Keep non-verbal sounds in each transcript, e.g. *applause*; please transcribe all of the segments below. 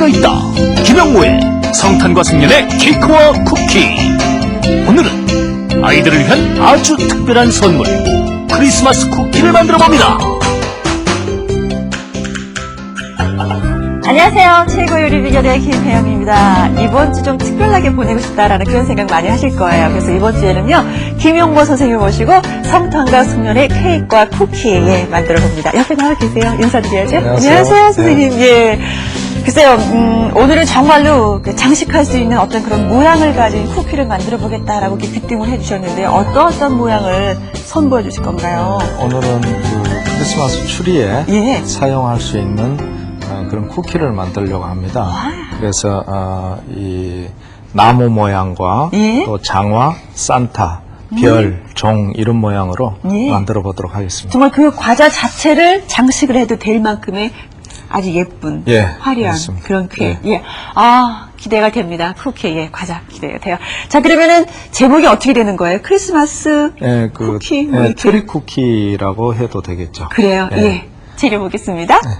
재미가 있다. 김영모의 성탄과 승년의 케이크와 쿠키. 오늘은 아이들을 위한 아주 특별한 선물, 크리스마스 쿠키를 만들어 봅니다. 안녕하세요. 최고 요리 비결의 김혜영입니다. 이번 주 좀 특별하게 보내고 싶다라는 그런 생각 많이 하실 거예요. 그래서 이번 주에는요, 김용모 선생님 모시고 성탄과 숙련의 케이크와 쿠키 예, 만들어 봅니다. 옆에 나와 계세요. 인사드려야죠. 안녕하세요. 선생님. 예. 글쎄요, 음, 오늘은 정말로 그 장식할 수 있는 어떤 그런 모양을 가진 쿠키를 만들어 보겠다라고 이렇게 귀띔을 해주셨는데 어떤 어떤 모양을 선보여 주실 건가요? 오늘은 그 크리스마스 추리에 예. 사용할 수 있는 어, 그런 쿠키를 만들려고 합니다. 그래서 어, 이 나무 모양과 예. 또 장화, 산타, 별, 종 이런 모양으로 예. 만들어 보도록 하겠습니다. 정말 그 과자 자체를 장식을 해도 될 만큼의 아주 예쁜 예, 화려한 그렇습니다. 그런 퀴. 예. 예. 아, 기대가 됩니다. 쿠키, 예, 과자 기대가 돼요. 자, 그러면은 제목이 어떻게 되는 거예요? 크리스마스 예, 그 쿠키, 뭐 예, 이렇게. 트리 쿠키라고 해도 되겠죠. 그래요. 예. 예. 재료 보겠습니다. 반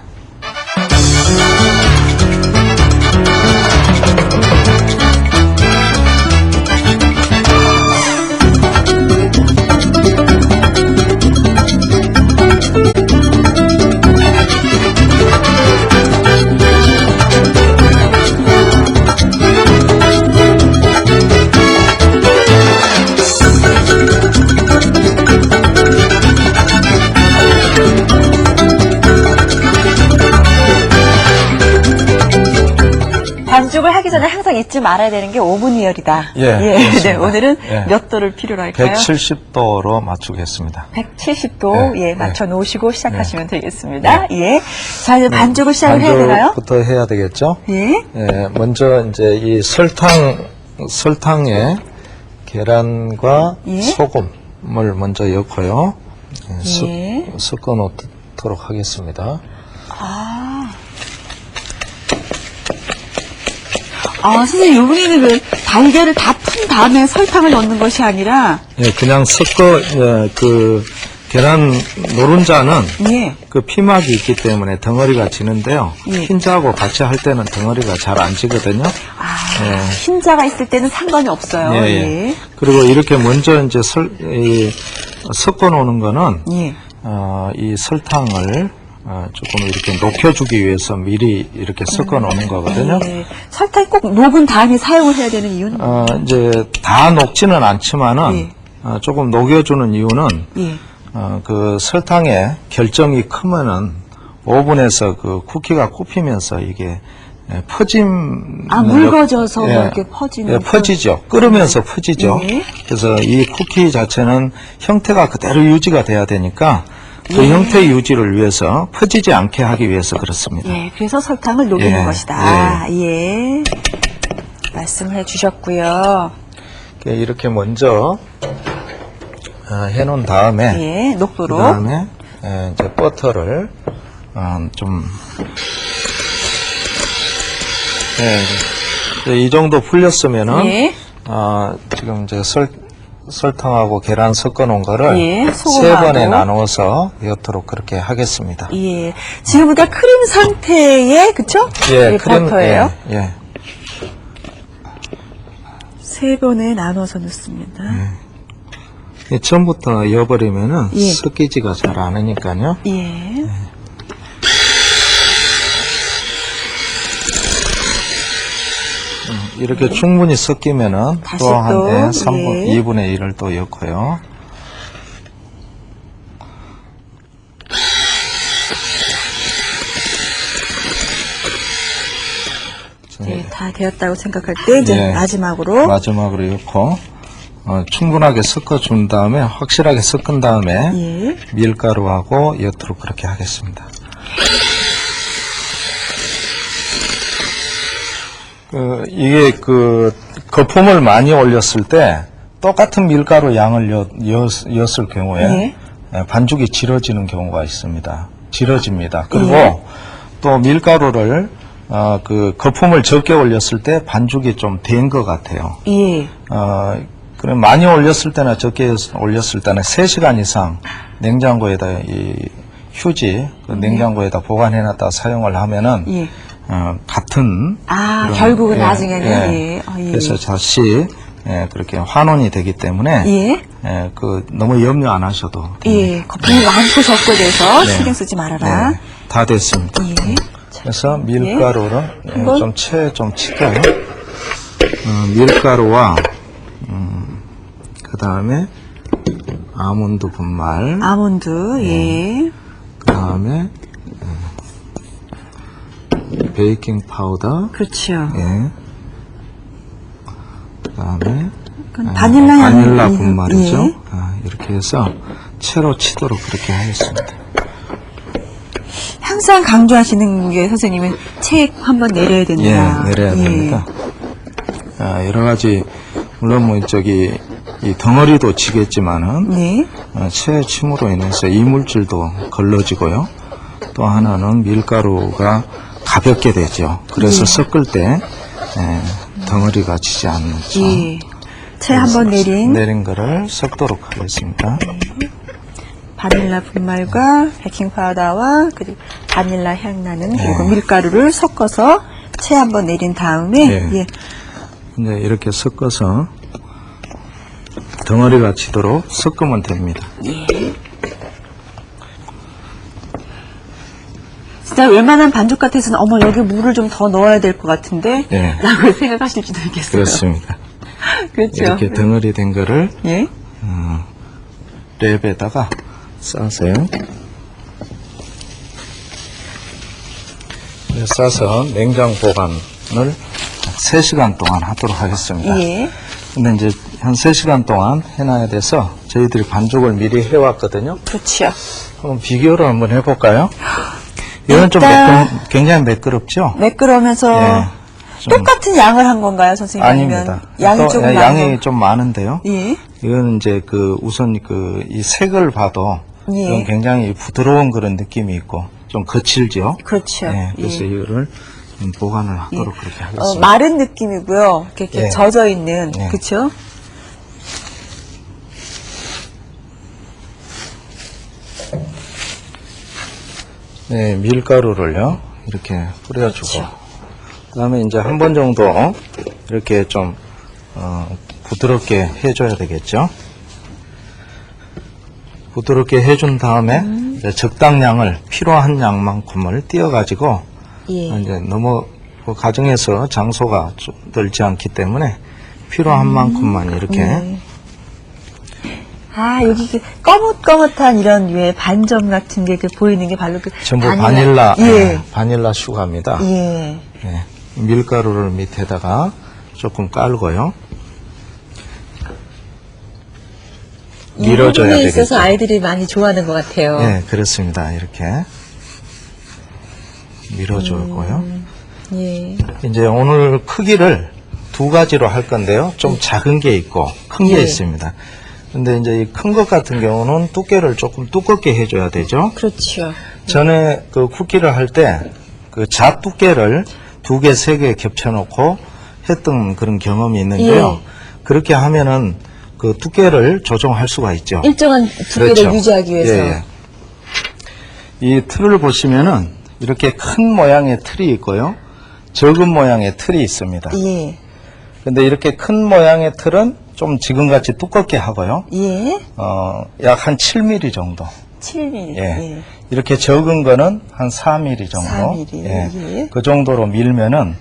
잊지 말아야 되는 게 오븐이열이다. 예, 그렇습니다. 네, 오늘은 예. 몇 도를 필요로 할까요? 170도로 맞추겠습니다. 170도 예, 예, 예. 맞춰 놓으시고 시작하시면 되겠습니다. 예. 자, 이제 반죽을 시작을 해야 되나요? 반죽부터 해야 되겠죠? 예. 예, 먼저 이제 이 설탕 설탕에 계란과 예. 소금을 먼저 넣고요. 예, 섞- 예. 섞어 놓도록 하겠습니다. 아, 선생님, 요번에는 그 달걀을 다 푼 다음에 설탕을 넣는 것이 아니라, 예, 그냥 섞어 예, 그 계란 노른자는 예. 그 피막이 있기 때문에 덩어리가 지는데요. 예. 흰자하고 같이 할 때는 덩어리가 잘 안 지거든요. 아, 예. 흰자가 있을 때는 상관이 없어요. 예, 예. 그리고 이렇게 먼저 이제 설, 이, 섞어 놓는 거는 예. 어, 이 설탕을 어, 조금 이렇게 녹여주기 위해서 미리 이렇게 섞어 놓는 거거든요. 예. 설탕이 꼭 녹은 다음에 사용을 해야 되는 이유는? 어, 이제 다 녹지는 않지만은 예. 어, 조금 녹여주는 이유는 예. 어, 그 설탕의 결정이 크면은 오븐에서 그 쿠키가 굽히면서 이게 예, 퍼짐 아, 묽어져서 뭐 이렇게 퍼지는 예, 퍼지죠. 끓으면서 퍼지죠. 예. 그래서 이 쿠키 자체는 형태가 그대로 유지가 돼야 되니까 그 예. 형태 유지를 위해서 퍼지지 않게 하기 위해서 그렇습니다. 예, 그래서 설탕을 녹이는 예, 것이다. 예. 말씀을 해 주셨고요. 이렇게 먼저 어, 해놓은 다음에 예, 녹도로. 그 다음에 예, 이제 버터를 어, 좀 예, 이제 이 정도 풀렸으면은 예. 어, 지금 이제 설, 설탕하고 계란 섞어 놓은 거를 예, 세 소금하고. 번에 나누어서 이렇도록 그렇게 하겠습니다. 예. 지금 보다 크림 상태의, 그쵸? 예, 이 크림, 버터예요. 예, 예. 세 번에 나눠서 넣습니다. 예, 처음부터 넣어버리면은 예. 섞이지가 잘 않으니까요. 예. 이렇게 충분히 섞이면은 다시 또한 또, 예, 3분, 예. 2분의 1을 또 넣고요. 네, 다 되었다고 생각할 때, 이제 예. 마지막으로. 마지막으로 넣고 어, 충분하게 섞어준 다음에 확실하게 섞은 다음에 예. 밀가루하고 엿으로 그렇게 하겠습니다. 그, 이게 그 거품을 많이 올렸을 때 똑같은 밀가루 양을 엿, 엿, 엿을 경우에 예. 예, 반죽이 질어지는 경우가 있습니다. 질어집니다. 그리고 예. 또 밀가루를 어, 그 거품을 적게 올렸을 때 반죽이 좀 된 것 같아요. 예. 어, 그럼 많이 올렸을 때나 적게 올렸을 때는 3시간 이상 냉장고에다 이 휴지 그 냉장고에다 보관해놨다 사용을 하면은 예. 어, 같은 아, 그런- 결국은 예, 나중에는, 예. 예. 아, 예. 그래서 다시 예, 그렇게 환원이 되기 때문에 예. 예, 그 너무 염려 안 하셔도 예, 거품이 많고 적고 돼서 네. 신경 쓰지 말아라. 네, 다 됐습니다. 예. 자, 그래서 밀가루를 예, 한번. 좀채좀 치고요. 어, 밀가루와 음, 그 다음에 아몬드 분말, 아몬드, 예. 그 다음에 베이킹 파우더, 그렇죠. 예. 그 다음에 그건 바닐라 향. 바닐라 예. 분말이죠. 예. 아, 이렇게 해서 채로 치도록 그렇게 하겠습니다. 항상 강조하시는 게 선생님은 책 한번 내려야 된다. 예, 내려야 예. 됩니다. 아, 여러 가지 물론 뭐 저기 이 덩어리도 지겠지만은 네. 어, 채 침으로 인해서 이물질도 걸러지고요. 또 하나는 밀가루가 가볍게 되죠. 그래서 예. 섞을 때 예, 덩어리가 지지 않죠. 예. 채 한번 내린 내린 거를 섞도록 하겠습니다. 바닐라 분말과 베이킹 파우더와 그리고 바닐라 향 나는 네. 그리고 밀가루를 섞어서 채 한번 내린 다음에 네. 예. 이제 이렇게 섞어서 덩어리가 지도록 섞으면 됩니다. 진짜 웬만한 반죽 같아서는 어머 여기 물을 좀 더 넣어야 될 것 같은데 네. 라고 *laughs* 생각하실지도 있겠어요. 그렇습니다. *laughs* 그렇죠. 이렇게 덩어리 된 거를 예. 랩에다가 싸세요. 네, 싸서 냉장 보관을 3시간 동안 하도록 하겠습니다. 예. 근데 이제 한 3시간 동안 해놔야 돼서 저희들이 반죽을 미리 해왔거든요. 그렇죠. 한번 비교를 한번 해볼까요? *gasps* 이건 좀 일단- 매끄, 굉장히 매끄럽죠? 매끄러우면서 예. 좀- 똑같은 양을 한 건가요, 선생님? 아닙니다. 양이 또, 조금 예, 많은 양이 건- 좀 많은데요. 예. 이건 이제 그 우선 그 이 색을 봐도 예. 이건 굉장히 부드러운 그런 느낌이 있고 좀 거칠죠. 그렇죠. 예, 그래서 예. 이거를 좀 보관을 하도록 그렇게 어, 하겠습니다. 마른 느낌이고요. 이렇게, 이렇게 예. 젖어 있는 예. 그렇죠? 네, 밀가루를요 이렇게 뿌려주고 그렇죠. 그다음에 이제 한 번 정도 이렇게 좀 어, 부드럽게 해줘야 되겠죠. 부드럽게 해준 다음에 음. 이제 적당량을 필요한 양만큼을 띄어가지고 예. 이제 너무 그 가정에서 장소가 좀 넓지 않기 때문에 필요한 만큼만 이렇게 예. 아, 여기 그 거뭇거뭇한 이런 왜 반점 같은 게 그 보이는 게 바로 그 전부 바닐라, 예. 예, 바닐라 슈가입니다. 예. 예, 밀가루를 밑에다가 조금 깔고요. 이 밀어줘야 되겠죠. 있어서 아이들이 많이 좋아하는 것 같아요. 예, 그렇습니다. 이렇게 밀어주고요. 예. 이제 오늘 크기를 두 가지로 할 건데요. 좀 작은 게 있고 큰 게 예. 있습니다. 근데 이제 이 큰 것 같은 경우는 두께를 조금 두껍게 해줘야 되죠. 그렇죠. 전에 그 쿠키를 할 때그자 두께를 두 개, 세 개 겹쳐놓고 했던 그런 경험이 있는데요. 예. 그렇게 하면은 그 두께를 조정할 수가 있죠. 일정한 두께를 그렇죠. 유지하기 위해서. 예, 예. 이 틀을 보시면은 이렇게 큰 모양의 틀이 있고요. 적은 모양의 틀이 있습니다. 예. 근데 이렇게 큰 모양의 틀은 좀 지금같이 두껍게 하고요. 예. 어, 약 한 7mm 정도. 7mm. 예. 예. 이렇게 적은 거는 한 4mm 정도. 4mm, 예. 예. 그 정도로 밀면은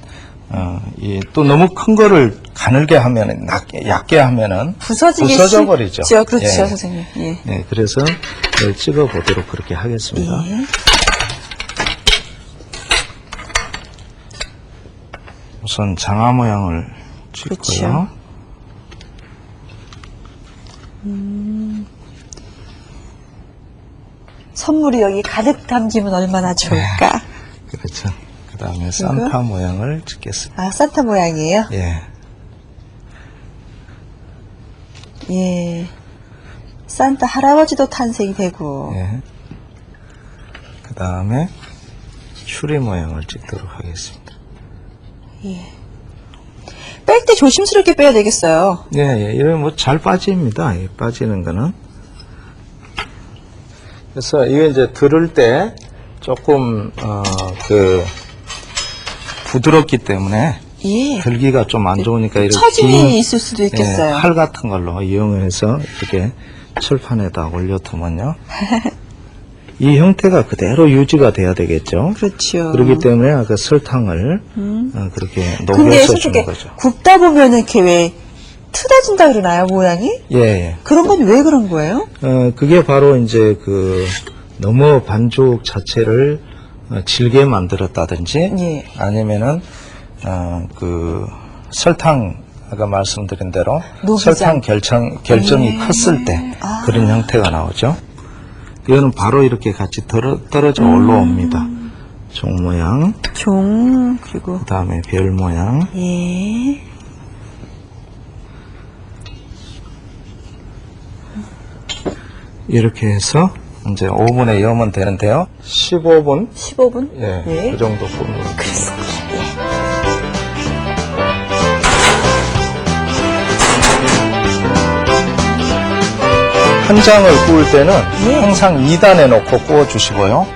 어, 이, 또 너무 큰 거를 가늘게 하면은 낮게, 얕게 하면은 부서지기 부서져 버리죠. 쉽죠. 그렇죠, 예. 선생님. 예. 네, 그래서 찍어 보도록 그렇게 하겠습니다. 예. 우선 장화 모양을 찍고요. 그렇죠. 선물이 여기 가득 담기면 얼마나 좋을까? 그렇죠. 그 다음에 산타 모양을 찍겠습니다. 아, 산타 모양이에요? 예. 예. 산타 할아버지도 탄생이 되고. 예. 그 다음에 추리 모양을 찍도록 하겠습니다. 뺄 때 조심스럽게 빼야 되겠어요. 예, 예. 이런 뭐 잘 빠집니다. 예, 빠지는 거는. 그래서 이게 이제 들을 때 조금 어, 그 부드럽기 때문에 예. 들기가 좀 안 좋으니까 이렇게 처짐이 긴, 있을 수도 있겠어요. 예, 활 같은 걸로 이용해서 이렇게 철판에다 올려두면요. *laughs* 이 형태가 그대로 유지가 돼야 되겠죠. 그렇죠. 그렇기 때문에 아까 설탕을 어, 그렇게 근데 녹여서 솔직히 주는 거죠. 굽다 보면은 이렇게 왜 트어진다 그러나요, 모양이? 예, 예. 그런 건 왜 그런 거예요? 어, 그게 바로 이제 그 너무 반죽 자체를 어, 질게 만들었다든지 예. 아니면은 어, 그 설탕 아까 말씀드린 대로 녹이지 설탕. 결정, 결정이 컸을 때 아. 그런 형태가 나오죠. 이거는 바로 이렇게 같이 떨어, 떨어져 올라옵니다. 종 모양, 종, 그리고, 그 다음에 별 모양. 예. 이렇게 해서 이제 오븐에 여면 되는데요. 15분 15분? 예, 예. 그 정도 굽는 그렇습 한 장을 구울 때는 예. 항상 2단에 놓고 구워 주시고요.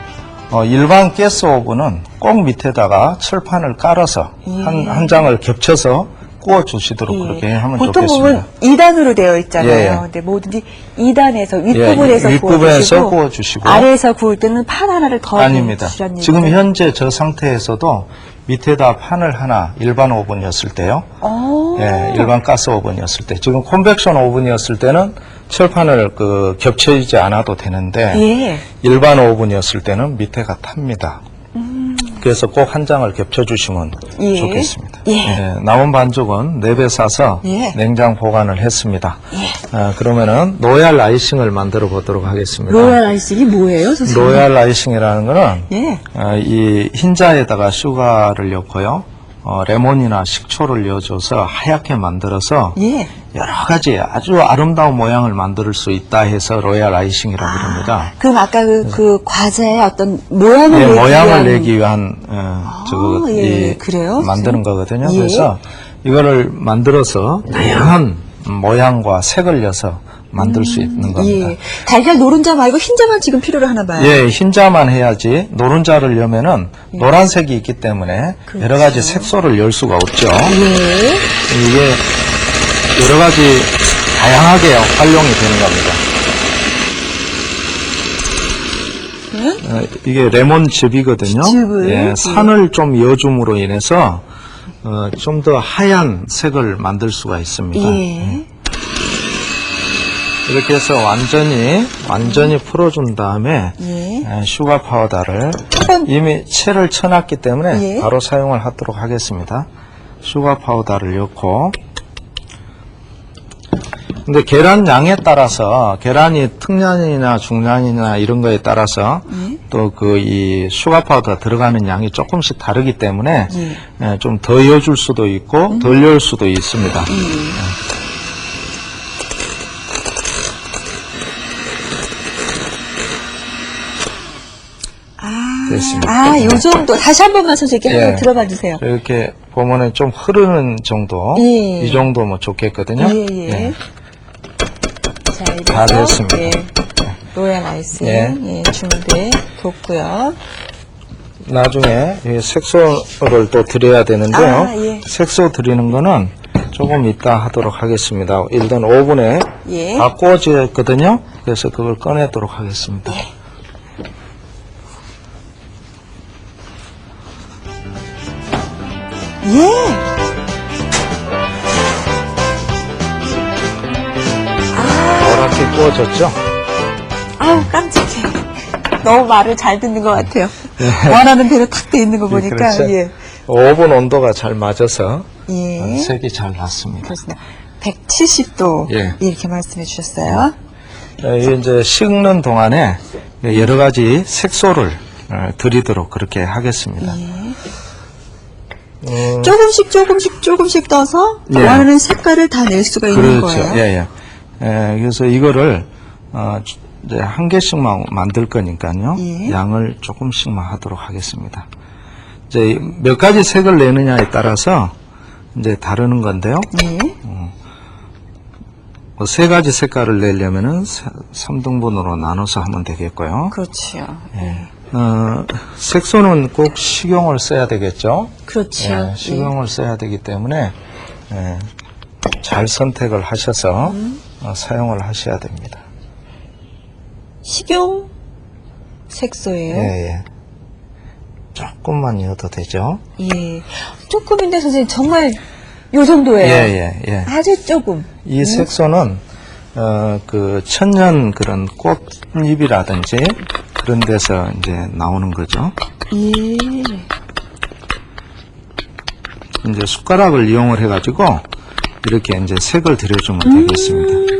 어, 일반 가스 오븐은 꼭 밑에다가 철판을 깔아서 한, 한 장을 겹쳐서 구워 주시도록 그렇게 하면 예. 보통 좋겠습니다. 보면 2단으로 되어 있잖아요. 예, 예. 근데 뭐든지 2단에서 윗부분에서 예, 윗부분에서 구워주시고, 구워주시고. 아래에서 구울 때는 판 하나를 더 아닙니다. 주시라는 지금 얘기죠. 현재 저 상태에서도 밑에다 판을 하나 일반 오븐이었을 때요. 어. 예, 일반 가스 오븐이었을 때. 지금 콘벡션 오븐이었을 때는 철판을 그 겹쳐지지 않아도 되는데 예. 일반 오븐이었을 때는 밑에가 탑니다. 그래서 꼭 한 장을 겹쳐주시면 예. 좋겠습니다. 예. 남은 반죽은 랩에 싸서 예. 냉장 보관을 했습니다. 아, 그러면은 로얄 아이싱을 만들어 보도록 하겠습니다. 로얄 아이싱이 뭐예요, 선생님? 로얄 아이싱이라는 거는 예. 어, 이 흰자에다가 슈가를 넣고요. 어, 레몬이나 식초를 넣어줘서 하얗게 만들어서 예. 여러 가지 아주 아름다운 모양을 만들 수 있다 해서 로얄 아이싱이라고 그럽니다. 그럼 아까 그, 그 과자의 어떤 모양을 예, 내기 모양을 위한 내기 위한 어, 저거 예, 이 그래요? 만드는 거거든요. 예. 그래서 이거를 만들어서 다양한 모양과 색을 넣어서 만들 수 있는 겁니다. 예. 달걀 노른자 말고 흰자만 지금 필요로 하나 봐요. 예, 흰자만 해야지 노른자를 넣으면은 노란색이 있기 때문에 여러 가지 색소를 열 수가 없죠. 예. 이게 여러 가지 다양하게 활용이 되는 겁니다. 어, 이게 레몬 즙이거든요. 즙을? 예, 산을 좀 여줌으로 인해서 어, 좀 더 하얀 색을 만들 수가 있습니다. 예. 이렇게 해서 완전히 완전히 풀어준 다음에 예. 에, 슈가 파우더를 이미 채를 쳐놨기 때문에 예. 바로 사용을 하도록 하겠습니다. 슈가 파우더를 넣고 근데 계란 양에 따라서 계란이 특란이나 중란이나 이런 거에 따라서 예. 또그 이 슈가 파우더 들어가는 양이 조금씩 다르기 때문에 예. 좀더 넣어줄 수도 있고 덜 넣을 수도 있습니다. 됐습니다. 아, 요 정도. 다시 한 번만 선생님 예. 한번 들어봐 주세요. 이렇게 보면은 좀 흐르는 정도, 예. 이 정도면 좋겠거든요. 예, 예. 예. 자, 이제 다 됐습니다. 예. 로얄 아이스 예. 예. 준비 됐고요. 나중에 이 색소를 또 드려야 되는데요. 아, 예. 색소 드리는 거는 조금 이따 하도록 하겠습니다. 일단 오븐에 예. 다 구워졌거든요. 그래서 그걸 꺼내도록 하겠습니다. 예. 노랗게 구워졌죠? 아우 깜짝해. 너무 말을 잘 듣는 것 같아요. 원하는 대로 탁 돼 있는 거 보니까 그렇죠. 예. 오븐 온도가 잘 맞아서 예. 색이 잘 났습니다. 그렇습니다. 170도 예. 이렇게 말씀해 주셨어요. 어, 이게 이제 식는 동안에 여러 가지 색소를 어, 드리도록 그렇게 하겠습니다. 어, 조금씩 조금씩 조금씩 떠서 예. 원하는 색깔을 다 낼 수가 있는 그렇죠. 거예요. 예, 예. 예, 그래서 이거를 어, 주- 이제 한 개씩만 만들 거니까요. 예. 양을 조금씩만 하도록 하겠습니다. 이제 몇 가지 색을 내느냐에 따라서 이제 다르는 건데요. 예. 뭐세 가지 색깔을 내려면은 3등분으로 나눠서 하면 되겠고요. 그렇지요. 어, 색소는 꼭 식용을 써야 되겠죠. 그렇죠. 예, 식용을 써야 되기 때문에 예, 잘 선택을 하셔서 음. 어, 사용을 하셔야 됩니다. 식용 색소예요. 예, 예. 조금만 넣어도 되죠. 예. 조금인데 선생님 정말 요 정도예요. 예, 예, 예. 아주 조금. 이 색소는 어, 그 천년 그런 꽃잎이라든지 그런 데서 이제 나오는 거죠. 예. 이제 숟가락을 이용을 해가지고 이렇게 이제 색을 들여주면 되겠습니다.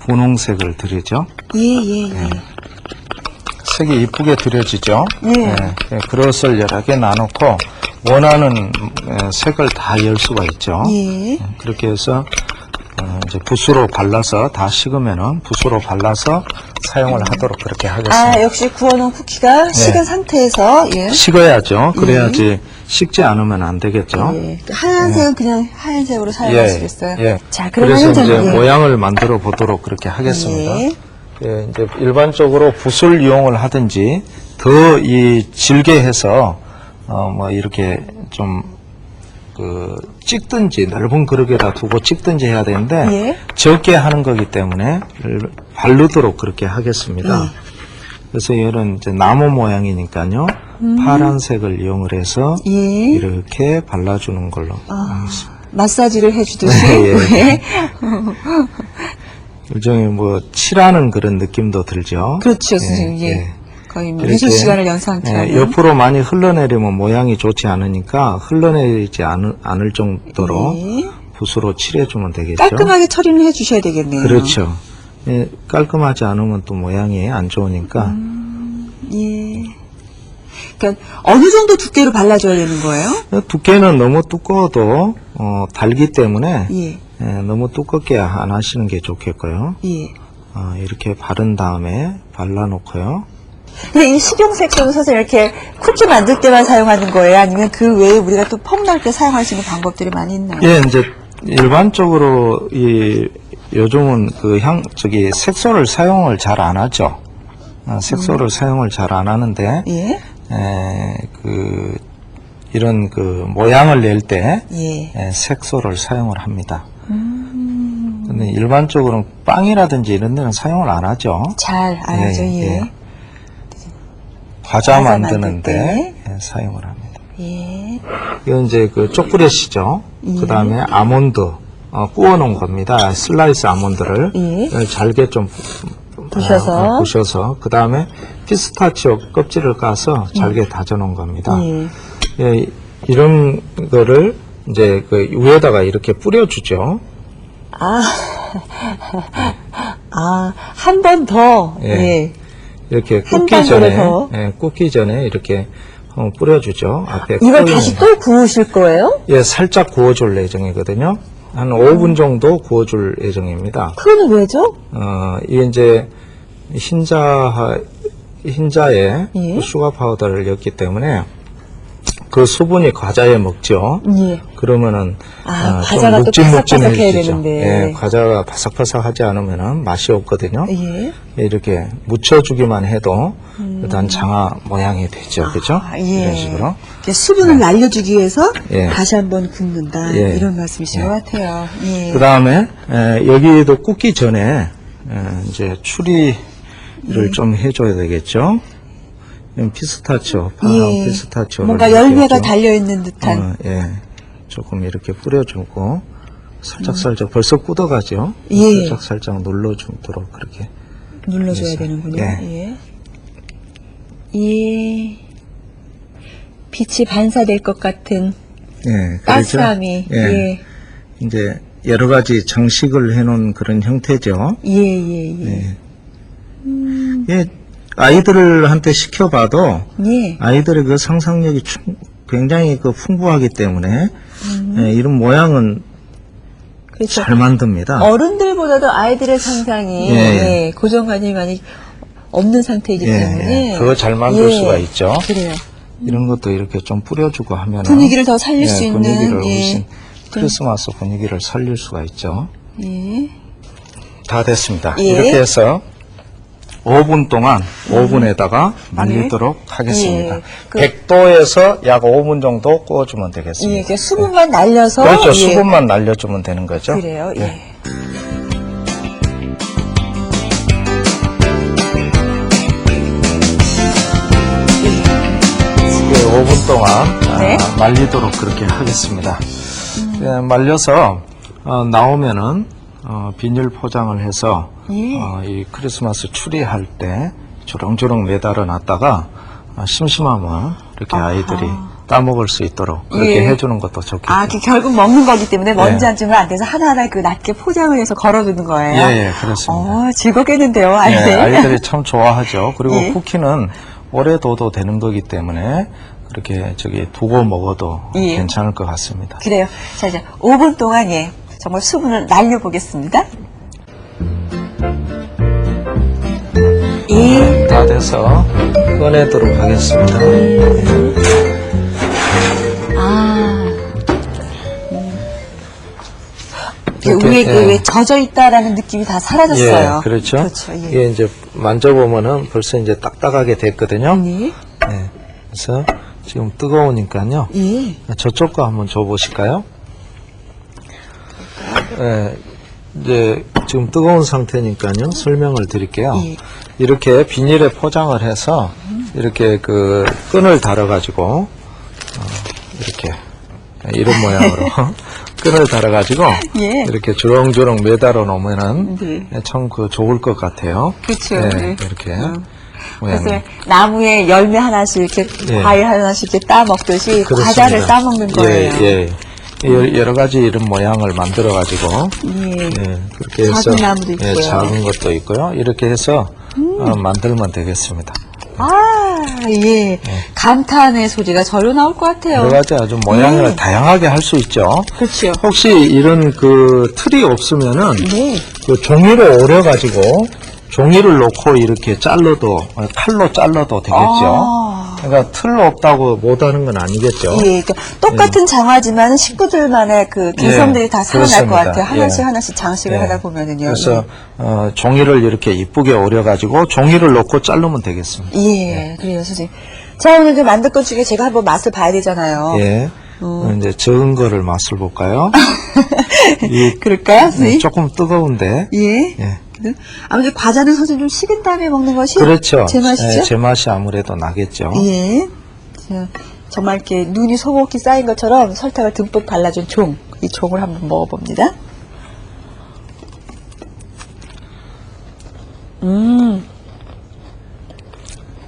분홍색을 들이죠. 예, 예, 예. 색이 이쁘게 들여지죠. 예. 예, 그릇을 여러 개 나놓고 원하는 예, 색을 다 열 수가 있죠. 예. 그렇게 해서 어, 이제 붓으로 발라서 다 식으면은 붓으로 발라서 사용을 하도록 그렇게 하겠습니다. 아, 역시 구워놓은 쿠키가 식은 상태에서, 예. 식어야죠. 그래야지 식지 않으면 안 되겠죠. 예. 하얀색은 그냥 하얀색으로 사용하시겠어요? 예. 자, 그래서 이제 예. 모양을 만들어 보도록 그렇게 하겠습니다. 예. 예, 이제 일반적으로 붓을 이용을 하든지 더 이 질게 해서 어 뭐 이렇게 좀 그 찍든지 넓은 그릇에다 두고 찍든지 해야 되는데 예. 적게 하는 거기 때문에 바르도록 그렇게 하겠습니다. 예. 그래서 이런 이제 나무 모양이니까요. 파란색을 이용을 해서 예. 이렇게 발라주는 걸로 아. 마사지를 해주듯이. *laughs* 예, 예. 예. 일종의 뭐 칠하는 그런 느낌도 들죠. 그렇죠, 선생님. 예. 예. 거의 뭐 미술 시간을 연상케 예, 하는. 옆으로 많이 흘러내리면 모양이 좋지 않으니까 흘러내리지 않을, 않을 정도로 예. 붓으로 칠해주면 되겠죠. 깔끔하게 처리는 해주셔야 되겠네요. 그렇죠. 예, 깔끔하지 않으면 또 모양이 안 좋으니까 예. 그러니까 어느 정도 두께로 발라줘야 되는 거예요? 두께는 너무 두꺼워도 어, 달기 때문에 예. 예, 너무 두껍게 안 하시는 게 좋겠고요. 예. 어, 이렇게 바른 다음에 발라놓고요. 근데 이 식용색소는 사실 이렇게 쿠키 만들 때만 사용하는 거예요? 아니면 그 외에 우리가 또때 사용할 수 있는 방법들이 많이 있나요? 예, 이제 일반적으로 이 요즘은 그 향 저기 색소를 사용을 잘 안 하죠. 어, 색소를 사용을 잘 안 하는데 예. 에, 그 이런 그 모양을 낼때 예. 색소를 사용을 합니다. 근데 일반적으로는 빵이라든지 이런 데는 사용을 안 하죠. 잘 알죠, 예, 예. 예. 과자, 과자 만드는데 예, 사용을 합니다. 예. 이건 이제 그 초콜릿이죠. 그 다음에 아몬드, 어, 구워놓은 겁니다. 슬라이스 아몬드를 예. 잘게 좀 부셔서. 어, 부셔서 그 다음에 피스타치오 껍질을 까서 잘게 다져놓은 겁니다. 예. 예, 이런 거를 이제 그 위에다가 이렇게 뿌려주죠. 아. *laughs* 아, 한 번 더. 예. 예. 이렇게 한 굽기 전에 더. 예, 굽기 전에 이렇게 어, 뿌려주죠. 앞에 이걸 다시 또 구우실 거예요? 예, 살짝 구워줄 예정이거든요. 한 5분 정도 구워줄 예정입니다. 그거는 왜죠? 어, 이게 이제 흰자, 흰자에 예. 그 슈가 파우더를 넣었기 때문에 그 수분이 과자에 먹죠. 예. 그러면은 아, 어, 과자가 또 묵직묵직해지죠. 바삭바삭해야 되는데. 예, 과자가 바삭바삭하지 않으면은 맛이 없거든요. 예. 이렇게 묻혀주기만 해도 일단 장아 모양이 되죠, 그죠? 아, 예. 이런 식으로. 이렇게 수분을 날려주기 위해서 예. 다시 한번 굽는다. 예. 이런 말씀이신 것 같아요. 예. 그 다음에 여기도 굽기 전에 에, 이제 추리를 좀 해줘야 되겠죠. 이건 피스타치오, 파란 예. 피스타치오. 뭔가 열매가 달려있는 듯한. 어, 예. 조금 이렇게 뿌려주고 살짝살짝 벌써 굳어가죠. 예. 살짝 살짝 눌러주도록 그렇게. 눌러줘야 그래서, 되는군요. 예. 예. 예. 빛이 반사될 것 같은 예. 그렇죠? 따스함이. 예. 예. 이제 여러 가지 정식을 해놓은 그런 형태죠. 예, 예, 예. 예. 예. 아이들한테 시켜봐도 예. 아이들의 그 상상력이 충- 굉장히 그 풍부하기 때문에 음. 예, 이런 모양은 그렇죠. 잘 만듭니다. 어른들보다도 아이들의 상상이 예, 예. 예, 고정관념이 많이 없는 상태이기 예, 때문에 예. 그거 잘 만들 예. 수가 있죠. 그래요. 이런 것도 이렇게 좀 뿌려주고 하면 분위기를 더 살릴 수 있는, 분위기를 예. 훨씬 크리스마스 분위기를 살릴 수가 있죠. 예. 다 됐습니다. 예. 이렇게 해서 5분 동안 오븐에다가 말리도록 하겠습니다. 예. 그- 100도에서 약 5분 정도 구워주면 되겠습니다. 예, 이게 수분만 날려서 그렇죠. 예. 수분만 날려주면 되는 거죠. 그래요. 예. 예. 예, 5분 동안 아, 네. 말리도록 그렇게 하겠습니다. 예, 말려서 어, 나오면은 어, 비닐 포장을 해서 예. 어, 이 크리스마스 추리할 때 주렁주렁 매달아 놨다가 어, 심심하면 이렇게 아이들이 따먹을 수 있도록 그렇게 예. 해주는 것도 좋겠죠. 아, 그 결국 먹는 거기 때문에 먼지 예. 안 주면 안 돼서 하나하나 그 낮게 포장을 해서 걸어두는 거예요. 예, 예, 그렇습니다. 어, 즐겁겠는데요, 예, 아이들. 아이들이 참 좋아하죠. 그리고 *laughs* 예. 쿠키는 오래 둬도 되는 거기 때문에 그렇게 저기 두고 먹어도 예. 괜찮을 것 같습니다. 그래요. 자, 이제 5분 동안 예, 정말 수분을 날려보겠습니다. 예. 다 돼서 꺼내도록 하겠습니다. 아. 그 이렇게, 위에 그 예. 왜 젖어 있다라는 느낌이 다 사라졌어요. 예, 그렇죠. 그렇죠. 예. 이게 이제 만져보면은 벌써 이제 딱딱하게 됐거든요. 예. 예, 그래서 지금 뜨거우니까요. 예. 저쪽 거 한번 줘보실까요? 예, 이제 지금 뜨거운 상태니까요. 설명을 드릴게요. 예. 이렇게 비닐에 포장을 해서 이렇게 그 끈을 달아 가지고 어, 이렇게 이런 모양으로 *laughs* 끈을 달아 가지고 예. 이렇게 주렁주렁 매달아 놓으면은 네. 참그 좋을 것 같아요. 그렇죠. 예, 네. 이렇게 음. 모양이. 그래서 나무에 열매 하나씩 이렇게 예. 과일 하나씩 이렇게 따 먹듯이 그렇습니다. 과자를 따 먹는 거예요. 예, 예. 여- 여러 가지 이런 모양을 만들어 가지고 예. 예, 그렇게 해서 작은 나무도 예, 있고요. 작은 것도 있고요. 이렇게 해서 어, 만들면 되겠습니다. 아, 예. 감탄의 소리가 절로 나올 것 같아요. 여러 가지 아주 모양을 네. 다양하게 할 수 있죠. 그렇죠. 혹시 이런 그 틀이 없으면은 네. 그 종이를 오려 가지고 종이를 놓고 이렇게 잘라도 어, 칼로 잘라도 되겠죠. 아. 그러니까 틀 없다고 못하는 건 아니겠죠. 예, 그러니까 똑같은 장화지만 식구들만의 그 개성들이 다 살아날 것 그렇습니다. 같아요. 하나씩 예. 하나씩 장식을 예. 하다 보면은요. 그래서 어, 종이를 이렇게 이쁘게 오려가지고 종이를 놓고 자르면 되겠습니다. 예, 그래요, 선생님. 자, 오늘 그 만들 것 중에 제가 한번 맛을 봐야 되잖아요. 예. 어, 이제 적은 거를 맛을 볼까요? *laughs* 이 그럴까요, 선생님? 조금 뜨거운데. 예. 예. 그래도 아무래도 과자는 선생님 좀 식은 다음에 먹는 것이 그렇죠. 제 맛이죠? 예, 제 맛이 아무래도 나겠죠. 예. 자, 정말 이렇게 눈이 소복히 쌓인 것처럼 설탕을 듬뿍 발라준 종. 이 종을 한번 먹어봅니다. 음,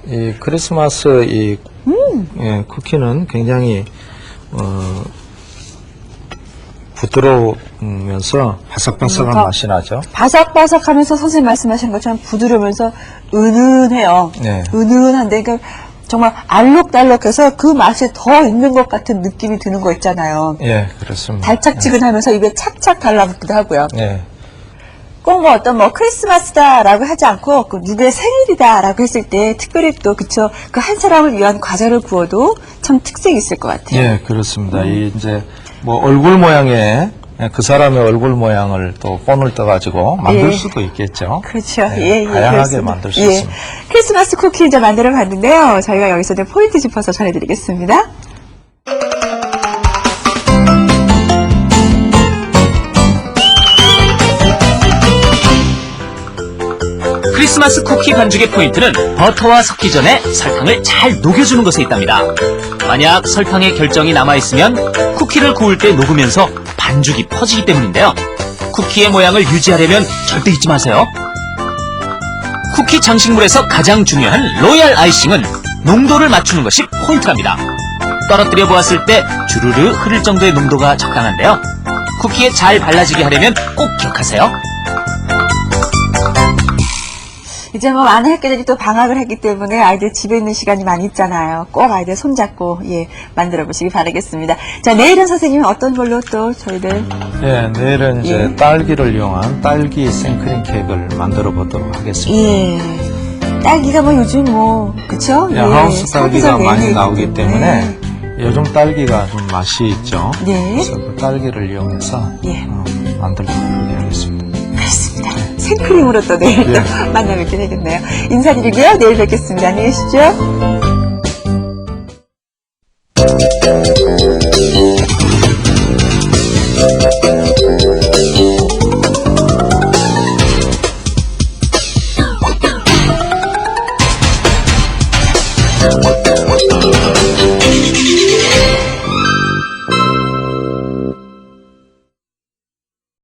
이 크리스마스 이 음. 예, 쿠키는 굉장히 어, 부드러우면서 바삭바삭한 음, 맛이 나죠. 바삭바삭하면서 선생님 말씀하신 것처럼 부드러우면서 은은해요. 네. 은은한데, 그러니까 정말 알록달록해서 그 맛이 더 있는 것 같은 느낌이 드는 거 있잖아요. 예, 그렇습니다. 달짝지근하면서 입에 착착 달라붙기도 하고요. 예. 꼭 뭐 어떤 뭐 크리스마스다라고 하지 않고 그 누구의 생일이다라고 했을 때 특별히 또 그쵸 그 한 사람을 위한 과자를 구워도 참 특색이 있을 것 같아요. 예, 그렇습니다. 이 이제 뭐 얼굴 모양에 예, 그 사람의 얼굴 모양을 또 본을 떠가지고 만들 예. 수도 있겠죠. 그렇죠. 네, 예, 예, 다양하게 그렇습니다. 만들 수 예. 있습니다. 크리스마스 쿠키 이제 만들어 봤는데요. 저희가 여기서 포인트 짚어서 전해드리겠습니다. 크리스마스 쿠키 반죽의 포인트는 버터와 섞기 전에 설탕을 잘 녹여주는 것에 있답니다. 만약 설탕의 결정이 남아있으면 쿠키를 구울 때 녹으면서 반죽이 퍼지기 때문인데요. 쿠키의 모양을 유지하려면 절대 잊지 마세요. 쿠키 장식물에서 가장 중요한 로얄 아이싱은 농도를 맞추는 것이 포인트랍니다. 떨어뜨려 보았을 때 주르르 흐를 정도의 농도가 적당한데요. 쿠키에 잘 발라지게 하려면 꼭 기억하세요. 이제 뭐 많은 학교들이 또 방학을 했기 때문에 아이들 집에 있는 시간이 많이 있잖아요. 꼭 아이들 손잡고 예 만들어 보시기 바라겠습니다. 자 내일은 선생님 어떤 걸로 또 저희들 예, 내일은 이제 예. 딸기를 이용한 딸기 생크림 케이크를 만들어 보도록 하겠습니다. 예 딸기가 뭐 요즘 뭐 그쵸? 예, 하우스 딸기가 많이 나오기 때문에 요즘 딸기가 좀 맛이 있죠. 네. 그래서 그 딸기를 이용해서 예. 어, 만들도록 하겠습니다. 그렇습니다. 생크림으로 또 내일 또 예. *laughs* 만나 뵙게 되겠네요. 인사드리고요. 내일 뵙겠습니다. 안녕히 계시죠.